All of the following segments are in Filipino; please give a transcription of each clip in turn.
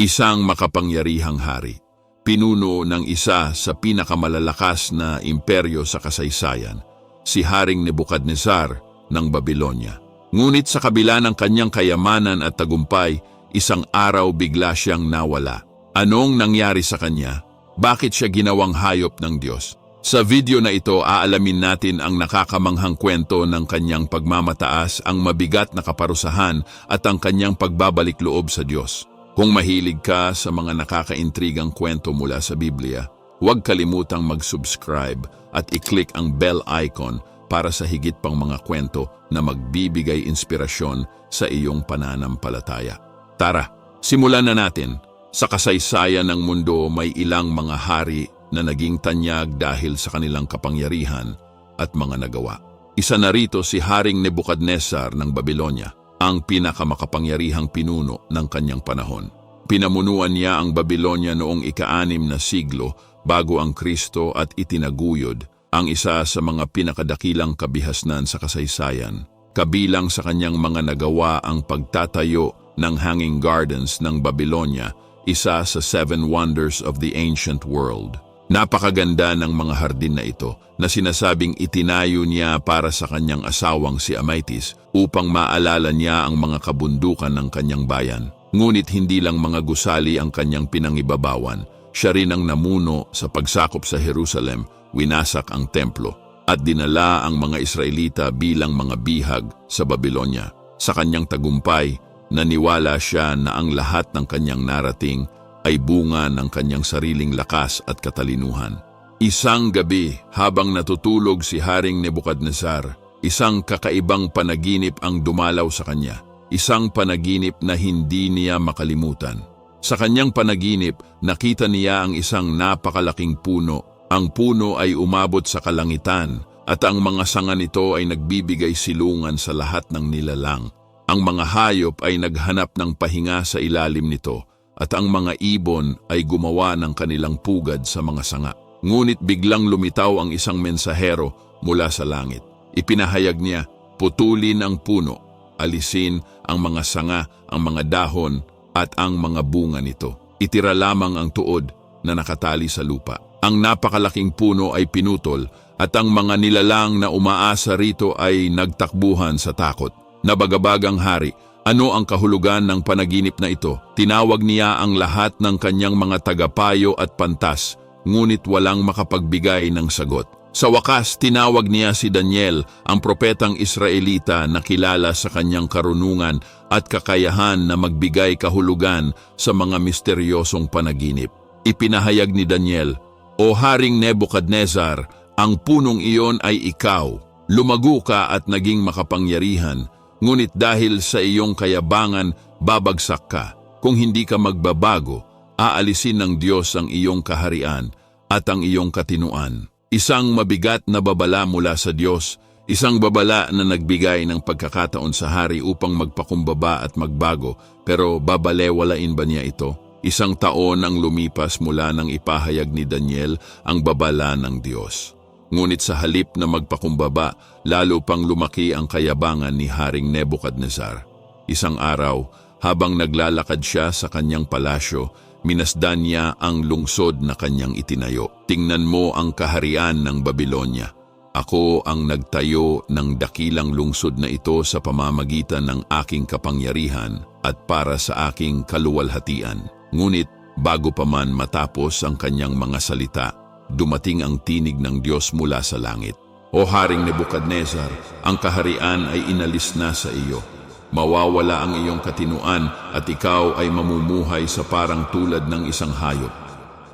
Isang makapangyarihang hari. Pinuno ng isa sa pinakamalalakas na imperyo sa kasaysayan, si Haring Nebukadnezar ng Babylonia. Ngunit sa kabila ng kanyang kayamanan at tagumpay, isang araw bigla siyang nawala. Anong nangyari sa kanya? Bakit siya ginawang hayop ng Diyos? Sa video na ito, aalamin natin ang nakakamanghang kwento ng kanyang pagmamataas, ang mabigat na kaparusahan at ang kanyang pagbabalik loob sa Diyos. Kung mahilig ka sa mga nakakaintrigang kwento mula sa Biblia, huwag kalimutang mag-subscribe at i-click ang bell icon para sa higit pang mga kwento na magbibigay inspirasyon sa iyong pananampalataya. Tara, simulan na natin. Sa kasaysayan ng mundo may ilang mga hari na naging tanyag dahil sa kanilang kapangyarihan at mga nagawa. Isa na rito si Haring Nebukadnezar ng Babylonia, ang pinakamakapangyarihang pinuno ng kanyang panahon. Pinamunuan niya ang Babylonia noong ika-anim na siglo bago ang Kristo at itinaguyod ang isa sa mga pinakadakilang kabihasnan sa kasaysayan. Kabilang sa kanyang mga nagawa ang pagtatayo ng Hanging Gardens ng Babylonia, isa sa seven wonders of the ancient world. Napakaganda ng mga hardin na ito na sinasabing itinayo niya para sa kanyang asawang si Amaitis upang maalala niya ang mga kabundukan ng kanyang bayan. Ngunit hindi lang mga gusali ang kanyang pinangibabawan, siya rin ang namuno sa pagsakop sa Jerusalem, winasak ang templo, at dinala ang mga Israelita bilang mga bihag sa Babylonia. Sa kanyang tagumpay, naniwala siya na ang lahat ng kanyang narating ay bunga ng kanyang sariling lakas at katalinuhan. Isang gabi, habang natutulog si Haring Nebukadnezar, isang kakaibang panaginip ang dumalaw sa kanya. Isang panaginip na hindi niya makalimutan. Sa kanyang panaginip, nakita niya ang isang napakalaking puno. Ang puno ay umabot sa kalangitan at ang mga sanga nito ay nagbibigay silungan sa lahat ng nilalang. Ang mga hayop ay naghanap ng pahinga sa ilalim nito at ang mga ibon ay gumawa ng kanilang pugad sa mga sanga. Ngunit biglang lumitaw ang isang mensahero mula sa langit. Ipinahayag niya, putulin ang puno, alisin ang mga sanga, ang mga dahon at ang mga bunga nito. Itira lamang ang tuod na nakatali sa lupa. Ang napakalaking puno ay pinutol at ang mga nilalang na umaasa rito ay nagtakbuhan sa takot. Nabagabagang hari, ano ang kahulugan ng panaginip na ito? Tinawag niya ang lahat ng kanyang mga tagapayo at pantas, ngunit walang makapagbigay ng sagot. Sa wakas, tinawag niya si Daniel, ang propetang Israelita na kilala sa kanyang karunungan at kakayahan na magbigay kahulugan sa mga misteryosong panaginip. Ipinahayag ni Daniel, O Haring Nebukadnezar, ang punong iyon ay ikaw. Lumago ka at naging makapangyarihan, Ngunit dahil sa iyong kayabangan, babagsak ka. Kung hindi ka magbabago, aalisin ng Diyos ang iyong kaharian at ang iyong katinuan. Isang mabigat na babala mula sa Diyos, isang babala na nagbigay ng pagkakataon sa hari upang magpakumbaba at magbago, pero babalewalain ba niya ito? Isang taon ang lumipas mula nang ipahayag ni Daniel ang babala ng Diyos. Ngunit sa halip na magpakumbaba, lalo pang lumaki ang kayabangan ni Haring Nebukadnezar. Isang araw, habang naglalakad siya sa kanyang palasyo, minasdan niya ang lungsod na kanyang itinayo. Tingnan mo ang kaharian ng Babylonia. Ako ang nagtayo ng dakilang lungsod na ito sa pamamagitan ng aking kapangyarihan at para sa aking kaluwalhatian. Ngunit bago pa man matapos ang kanyang mga salita, dumating ang tinig ng Diyos mula sa langit. O Haring Nebukadnezar, ang kaharian ay inalis na sa iyo. Mawawala ang iyong katinuan at ikaw ay mamumuhay sa parang tulad ng isang hayop.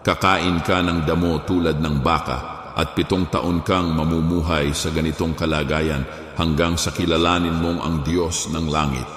Kakain ka ng damo tulad ng baka at pitong taon kang mamumuhay sa ganitong kalagayan hanggang sa kilalanin mong ang Diyos ng langit,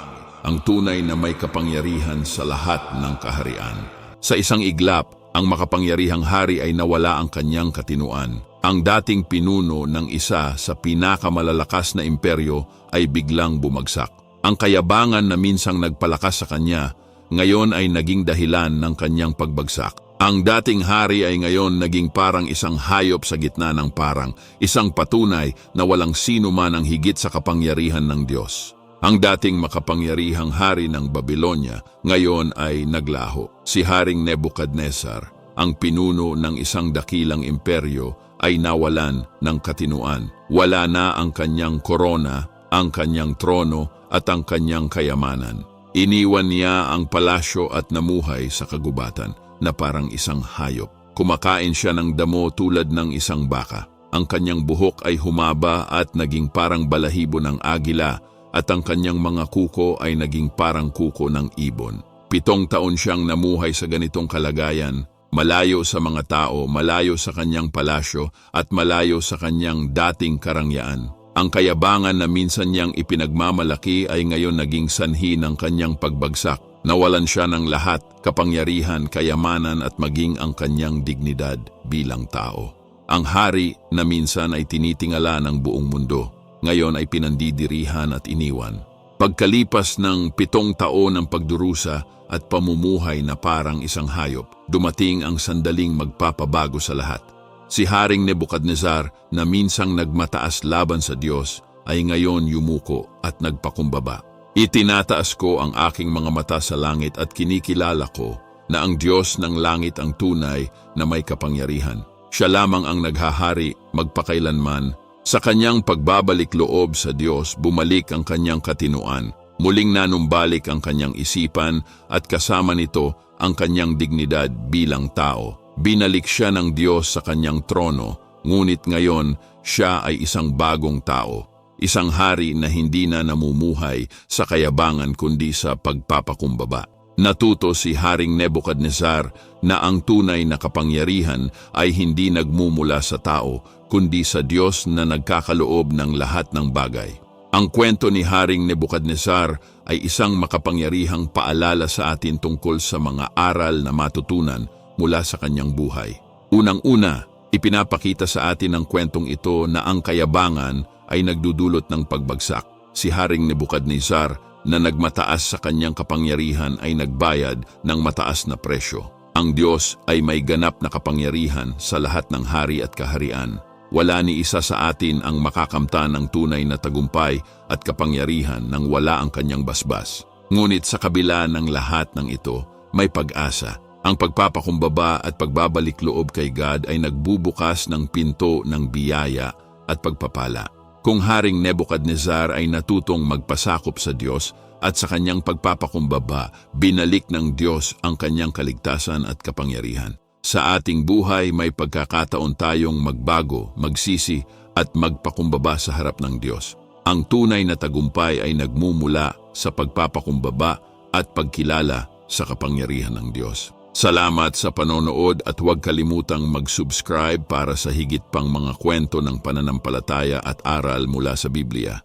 ang tunay na may kapangyarihan sa lahat ng kaharian. Sa isang iglap, ang makapangyarihang hari ay nawala ang kanyang katinuan. Ang dating pinuno ng isa sa pinakamalalakas na imperyo ay biglang bumagsak. Ang kayabangan na minsang nagpalakas sa kanya, ngayon ay naging dahilan ng kanyang pagbagsak. Ang dating hari ay ngayon naging parang isang hayop sa gitna ng parang, isang patunay na walang sino man ang higit sa kapangyarihan ng Diyos. Ang dating makapangyarihang hari ng Babylonia ngayon ay naglaho. Si Haring Nebuchadnezzar, ang pinuno ng isang dakilang imperyo, ay nawalan ng katinuan. Wala na ang kanyang korona, ang kanyang trono at ang kanyang kayamanan. Iniwan niya ang palasyo at namuhay sa kagubatan na parang isang hayop. Kumakain siya ng damo tulad ng isang baka. Ang kanyang buhok ay humaba at naging parang balahibo ng agila at ang kanyang mga kuko ay naging parang kuko ng ibon. Pitong taon siyang namuhay sa ganitong kalagayan, malayo sa mga tao, malayo sa kanyang palasyo at malayo sa kanyang dating karangyaan. Ang kayabangan na minsan niyang ipinagmamalaki ay ngayon naging sanhi ng kanyang pagbagsak. Nawalan siya ng lahat, kapangyarihan, kayamanan at maging ang kanyang dignidad bilang tao. Ang hari na minsan ay tinitingala ng buong mundo, ngayon ay pinandidirihan at iniwan. Pagkalipas ng pitong taon ng pagdurusa at pamumuhay na parang isang hayop, dumating ang sandaling magpapabago sa lahat. Si Haring Nebukadnezar na minsang nagmataas laban sa Diyos ay ngayon yumuko at nagpakumbaba. Itinataas ko ang aking mga mata sa langit at kinikilala ko na ang Diyos ng langit ang tunay na may kapangyarihan. Siya lamang ang naghahari magpakailanman sa kanyang pagbabalik loob sa Diyos, bumalik ang kanyang katinuan. Muling nanumbalik ang kanyang isipan at kasama nito ang kanyang dignidad bilang tao. Binalik siya ng Diyos sa kanyang trono, ngunit ngayon siya ay isang bagong tao. Isang hari na hindi na namumuhay sa kayabangan kundi sa pagpapakumbaba. Natuto si Haring Nebukadnezar na ang tunay na kapangyarihan ay hindi nagmumula sa tao, kundi sa Diyos na nagkakaloob ng lahat ng bagay. Ang kwento ni Haring Nebukadnezar ay isang makapangyarihang paalala sa atin tungkol sa mga aral na matutunan mula sa kanyang buhay. Unang-una, ipinapakita sa atin ng kwentong ito na ang kayabangan ay nagdudulot ng pagbagsak. Si Haring Nebukadnezar na nagmataas sa kanyang kapangyarihan ay nagbayad ng mataas na presyo. Ang Diyos ay may ganap na kapangyarihan sa lahat ng hari at kaharian. Wala ni isa sa atin ang makakamtan ng tunay na tagumpay at kapangyarihan nang wala ang kanyang basbas. Ngunit sa kabila ng lahat ng ito, may pag-asa. Ang pagpapakumbaba at pagbabalik loob kay God ay nagbubukas ng pinto ng biyaya at pagpapala. Kung Haring Nebukadnezar ay natutong magpasakop sa Diyos at sa kanyang pagpapakumbaba, binalik ng Diyos ang kanyang kaligtasan at kapangyarihan. Sa ating buhay may pagkakataon tayong magbago, magsisi at magpakumbaba sa harap ng Diyos. Ang tunay na tagumpay ay nagmumula sa pagpapakumbaba at pagkilala sa kapangyarihan ng Diyos. Salamat sa panonood at huwag kalimutang mag-subscribe para sa higit pang mga kwento ng pananampalataya at aral mula sa Biblia.